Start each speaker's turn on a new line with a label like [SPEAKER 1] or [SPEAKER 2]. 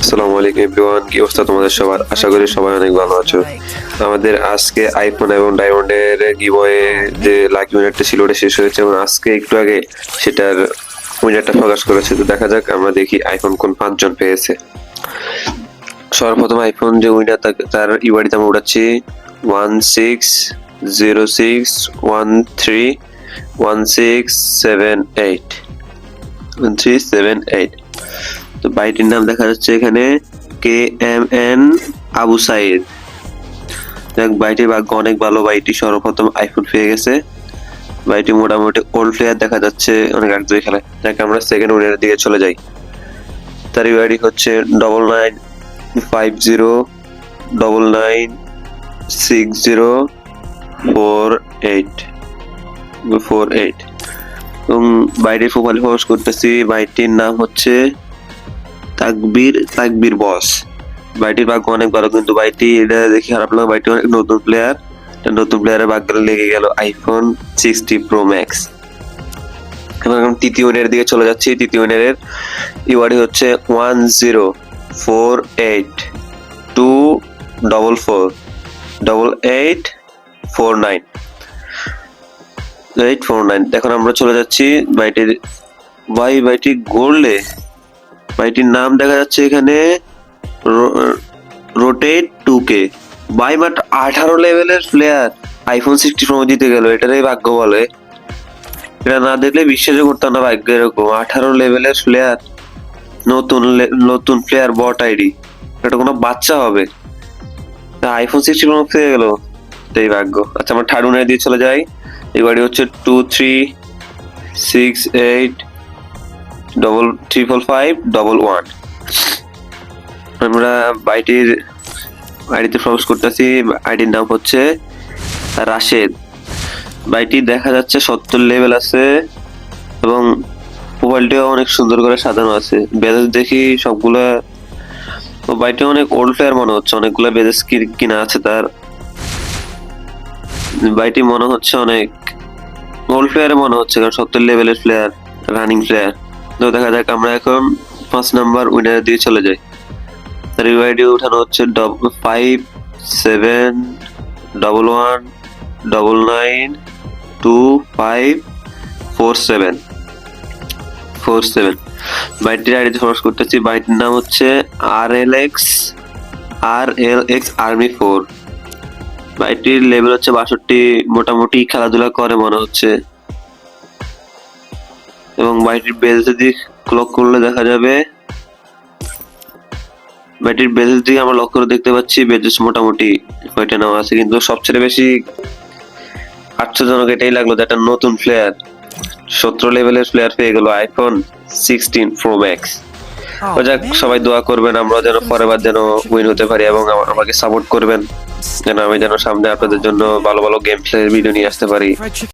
[SPEAKER 1] আসসালামু আলাইকুম এভরিওয়ান, কি অবস্থা তোমাদের সবার? আশা করি সবাই অনেক ভালো আছো। আমাদের আজকে আইফোন এবং ডায়মন্ডের গিবয়ে যে লাকি উইনারটা ছিল, ওটা শেষ হয়েছে এবং আজকে একটু আগে সেটার উইনারটা প্রকাশ করেছে। তো দেখা যাক, আমরা দেখি আইফোন কোন পাঁচজন পেয়েছে। সর্বপ্রথম আইফোন যে উইনার তার ইউআইডিতে আমরা উঠাচ্ছি one six zero six one three one six seven eight one three seven eight তো বাইটির নাম দেখা যাচ্ছে এখানে K M N Abu Saeed. দেখ বাইটির ভাগ্য অনেক ভালো বাইটি সর্বপ্রথম আইফোন পেয়ে গেছে। বাড়িটি মোটামুটি ওল্ড প্লেয়ার দেখা যাচ্ছে অনেক আগে ধরে দেখ আমরা সেকেন্ড উইনারের দিকে চলে যাই। তার ইউআইডি হচ্ছে double nine five zero double nine six zero four eight four eight এবং বাইরের প্রোফাইল প্রবেশ করতেছি বাইটির নাম হচ্ছে তাকবীর তাকবীর বস বাইটির ভাগ্য অনেক ভালো, কিন্তু বাইটি এটা দেখে খারাপ লাগল বাইটি অনেক নতুন প্লেয়ার নতুন প্লেয়ারের ভাগ্য লেগে গেল আইফোন সিক্সটি প্রো ম্যাক্স এখন তৃতীয় উইনারের দিকে চলে যাচ্ছি। তৃতীয় উইনারের ইওয়ার্ডি হচ্ছে one zero four eight two double four double eight four nine eight four nine এখন আমরা চলে যাচ্ছি বাইটির ভাই বাইটি গোল্ডে বাইটির নাম দেখা যাচ্ছে এখানে rotate to K by but আঠারো লেভেলের প্লেয়ার আইফোন সিক্সটি প্রো দিতে গেল, এটারই ভাগ্য বলে। এটা না দেখলে বিশ্বাসও করতাম না ভাগ্য এরকম। আঠারো লেভেলের প্লেয়ার নতুন নতুন প্লেয়ার বট আইডি এটা কোনো বাচ্চা হবে। আইফোন সিক্সটি প্রো পেয়ে গেল এই ভাগ্য। আচ্ছা আমরা থার্ড উনার দিয়ে চলে যাই। গাড়ি হচ্ছে two three six eight double triple five double one আমরা বাইটির আইডিতে প্রবেশ করতেছি আইডির নাম হচ্ছে রাশেদ। বাইটি দেখা যাচ্ছে সত্তর লেভেল আছে এবং মোবাইলটিও অনেক সুন্দর করে সাজানো আছে। বেজেস দেখি সবগুলা, ও বাইটি অনেক ওল্ড প্লেয়ার মনে হচ্ছে, অনেকগুলা বেজেস কিনা আছে তার। বাইটি মনে হচ্ছে অনেক ওল্ড প্লেয়ার মনে হচ্ছে, কারণ সত্তর লেভেলের প্লেয়ার রানিং প্লেয়ার তো দেখা যাক, আমরা এখন পাঁচ নাম্বার উইনার দিয়ে চলে যাই। তার ইউআইডি উঠানো হচ্ছে five seven double one double nine two five four seven four seven বাইটির আইডিতে ফোর্স করতেছি। বাইটির নাম হচ্ছে আর এল এক্স আর L ex army four বাইটির level হচ্ছে বাষট্টি। মোটামুটি খেলাধুলা করে মনে হচ্ছে। এবং বাইটির বেল যদি ক্লক করলে দেখা যাবে। ব্যাটির বেজেস দিকে আমরা লক্ষ্য করে দেখতে পাচ্ছি বেজেস মোটামুটি কয়টা নেওয়া আছে কিন্তু সবচেয়ে বেশি আশ্চর্যজনক এটাই লাগল যে একটা নতুন প্লেয়ার সতেরো লেভেলের প্লেয়ার পেয়ে গেল আইফোন সিক্সটিন প্রো ম্যাক্স ও যাক সবাই দোয়া করবেন আমরা যেন পরের বার যেন উইন হতে পারি এবং আমা- আমাকে সাপোর্ট করবেন। যেন আমি যেন সামনে আপনাদের জন্য ভালো ভালো গেম প্লে ভিডিও নিয়ে আসতে পারি।